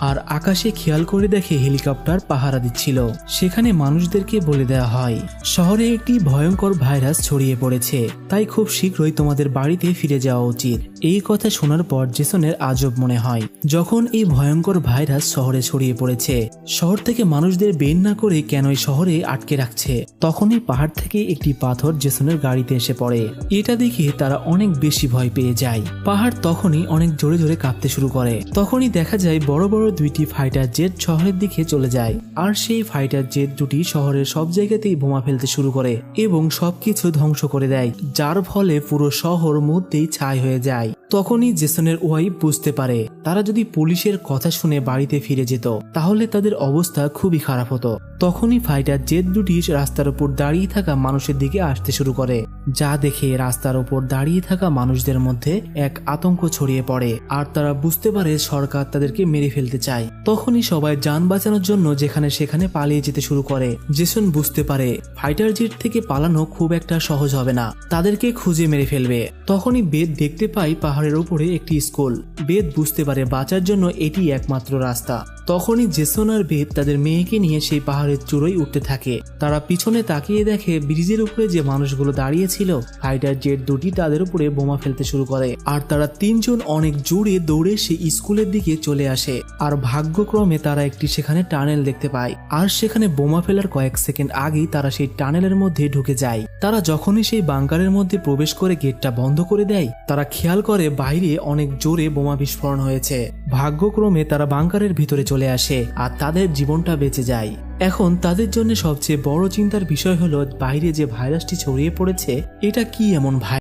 আর আকাশে খেয়াল করে দেখে হেলিকপ্টার পাহারা দিচ্ছিল। সেখানে মানুষদেরকে বলে দেওয়া হয়, শহরে একটি ভয়ঙ্কর ভাইরাস ছড়িয়ে পড়েছে, তাই খুব শীঘ্রই তোমাদের বাড়িতে ফিরে যাওয়া উচিত। এই কথা শোনার পর জেসনের আজব মনে হয়। যখন এই ভয়ঙ্কর ভাইরাস শহরে ছড়িয়ে পড়েছে, শহর থেকে মানুষদের বের না করে কেন এই শহরে আটকে রাখছে? তখনই পাহাড় থেকে একটি পাথর জেসনের গাড়িতে এসে পড়ে। এটা দেখে তারা অনেক বেশি ভয় পেয়ে যায়। পাহাড় তখনই অনেক জোরে জোরে কাঁপতে শুরু করে। তখনই দেখা যায় বড় বড় দুইটি ফাইটার জেট শহরের দিকে চলে যায়। আর সেই ফাইটার জেট দুটি শহরের সব জায়গাতেই বোমা ফেলতে শুরু করে এবং সবকিছু ধ্বংস করে দেয়, যার ফলে পুরো শহর মধ্যেই ছাই হয়ে যায়। তখনই জেসনের ওয়াইফ বুঝতে পারে, তারা যদি পুলিশের কথা শুনে বাড়িতে ফিরে যেত, তাহলে তাদের অবস্থা খুবই খারাপ হতো। তখনই ফাইটার জেট দুটি রাস্তার উপর দাঁড়িয়ে থাকা মানুষের দিকে আসতে শুরু করে। যা দেখে রাস্তার ওপর দাঁড়িয়ে থাকা মানুষদের মধ্যে এক আতঙ্ক ছড়িয়ে পড়ে। আর তারা বুঝতে পারে সরকার তাদেরকে মেরে ফেলতে চায়। তখনই সবাই যান বাঁচানোর জন্য যেখানে সেখানে পালিয়ে যেতে শুরু করে। জেসন বুঝতে পারে, ফাইটার জেট থেকে পালানো খুব একটা সহজ হবে না। তাদেরকে খুঁজে মেরে ফেলবে। তখনই বেদ দেখতে পাই পাহাড়ের উপরে একটি স্কুল। বেদ বুঝতে পারে বাঁচার জন্য এটি একমাত্র রাস্তা। তখনই জেসন আর বেদ তাদের মেয়েকে নিয়ে সেই পাহাড়ের চূড়োয় উঠতে থাকে। তারা পিছনে তাকিয়ে দেখে ব্রিজের উপরে যে মানুষগুলো দাঁড়িয়েছিল ফাইটার জেট দুটি তাদের উপরে বোমা ফেলতে শুরু করে। আর তারা তিনজন অনেক জোরে দৌড়ে সেই স্কুলের দিকে চলে আসে। আর ভাগ্যক্রমে তারা একটি সেখানে টানেল দেখতে পায়। আর সেখানে বোমা ফেলার কয়েক সেকেন্ড আগেই তারা সেই টানেলের মধ্যে ঢুকে যায়। তারা যখনই সেই বাংকারের মধ্যে প্রবেশ করে গেটটা বন্ধ করে দেয়, তারা খেয়াল করে বাইরে অনেক জোরে বোমা বিস্ফোরণ হয়েছে। ভাগ্যক্রমে তারা বাংকারের ভিতরে চলে আসে আর তাদের জীবনটা বেঁচে যায়। এখন তাদের জন্য সবচেয়ে বড় চিন্তার বিষয় হলো বাইরে যে ভাইরাসটি ছড়িয়ে পড়েছে, এটা কি এমন ভাই